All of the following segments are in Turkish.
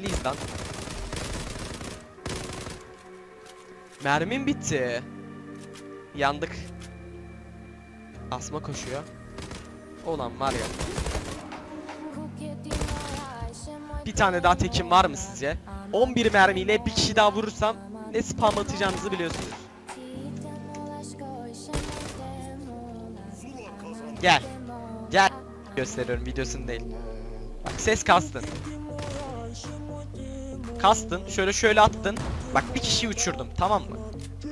Please lan. Mermim bitti. Yandık. Asma koşuyor. Ulan var ya. Bir tane daha tekim var mı sizce? 11 mermiyle bir kişi daha vurursam ne spam atacağınızı biliyorsunuz. Gel. Gel. Gösteriyorum videosunu değil. Bak ses kastın. Kastın. Şöyle şöyle attın. Bak bir kişiyi uçurdum tamam mı?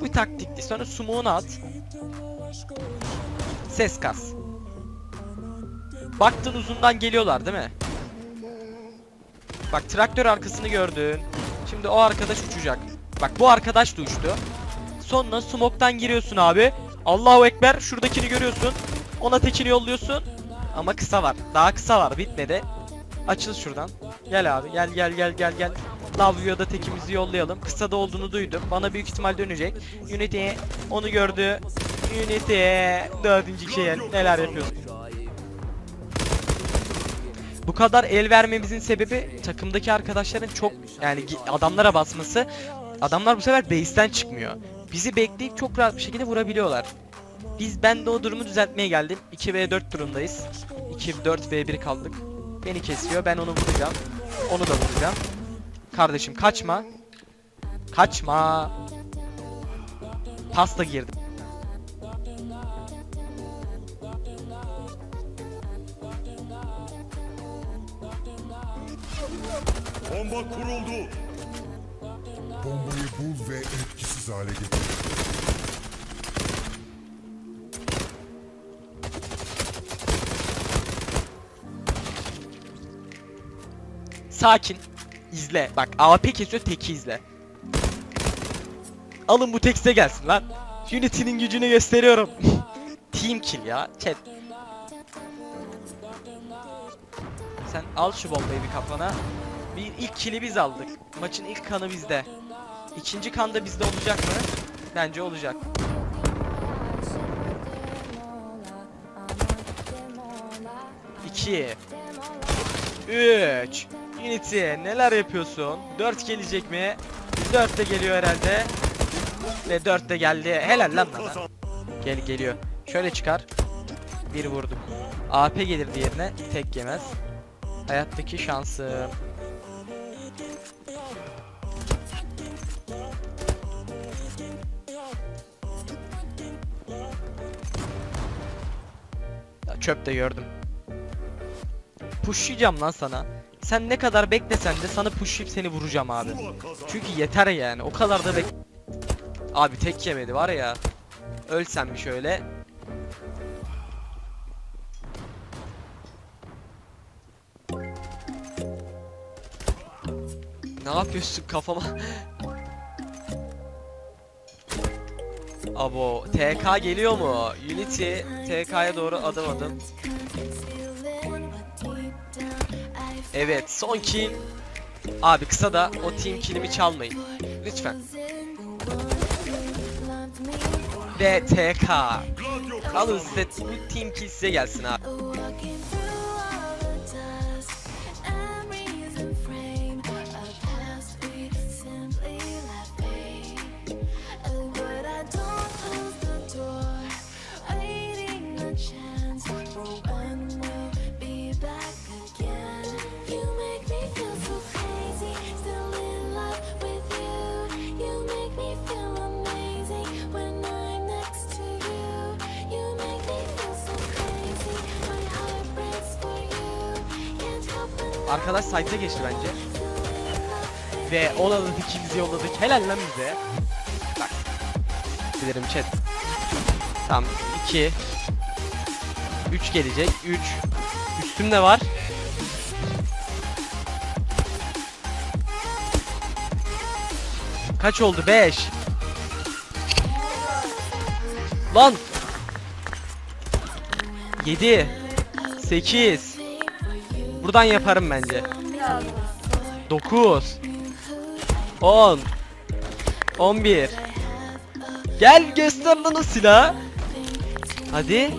Bu taktikti. Sonra smoke'unu at. Ses kas. Baktın uzundan geliyorlar değil mi? Bak traktör arkasını gördün. Şimdi o arkadaş uçacak. Bak bu arkadaş da uçtu. Sonra smoke'tan giriyorsun abi. Allahu Ekber şuradakini görüyorsun. Ona tekini yolluyorsun. Ama kısa var. Daha kısa var. Bitmedi. Açıl şuradan. Gel abi. Gel gel gel gel gel. Lavio'da tekimizi yollayalım. Kısada olduğunu duydum. Bana büyük ihtimal dönecek. Unity onu gördü. Unity dördüncü şeye neler yapıyorsun? Bu kadar el vermemizin sebebi takımdaki arkadaşların çok yani adamlara basması. Adamlar bu sefer base'ten çıkmıyor. Bizi bekleyip çok rahat bir şekilde vurabiliyorlar. Biz ben de o durumu düzeltmeye geldim. 2v4 durumdayız. 2 4 v1 kaldık. Beni kesiyor. Ben onu vuracağım. Onu da vuracağım. Kardeşim kaçma. Kaçma. Pasta girdim. Bomba kuruldu. Bombayı bul ve etkisiz hale getir. Sakin. İzle. Bak AWP kesiyor teki izle. Alın bu tek size gelsin lan. Unity'nin gücünü gösteriyorum. Team kill ya. Chat. Sen al şu bombayı bir kafana. Bir ilk kill'i biz aldık. Maçın ilk kanı bizde. İkinci kan da bizde olacak mı? Bence olacak. İki. 3 Unity neler yapıyorsun? 4 gelecek mi? 4 de geliyor herhalde. Ve 4 de geldi. Helal lan bana. Gel geliyor. Şöyle çıkar. Bir vurdum. AP gelir diğerine. Tek yemez. Hayattaki şansı. Çöp de gördüm. Pushlayacağım lan sana. Sen ne kadar beklesen de sana pushlayıp seni vuracağım abi. Çünkü yeter yani. O kadar da bek... Abi tek yemedi var ya. Ölsem bir şöyle. Ne yapıyorsun kafama? Abo TK geliyor mu? Unity TK'ya doğru adım adım. Evet son kill. Abi kısa da o team killimi çalmayın. Lütfen. Ve Alın size bu team kill size gelsin abi. Arkadaş site'e geçti bence. Ve olalı ikimizi yolladık. Helal lan bize. Bak. Bilirim chat. Tamam 2 3 gelecek. 3 Üstümde var. Kaç oldu? 5 Lan 7 8 Buradan yaparım bence. 9 10 11 Gel göster lan o silahı. Hadi.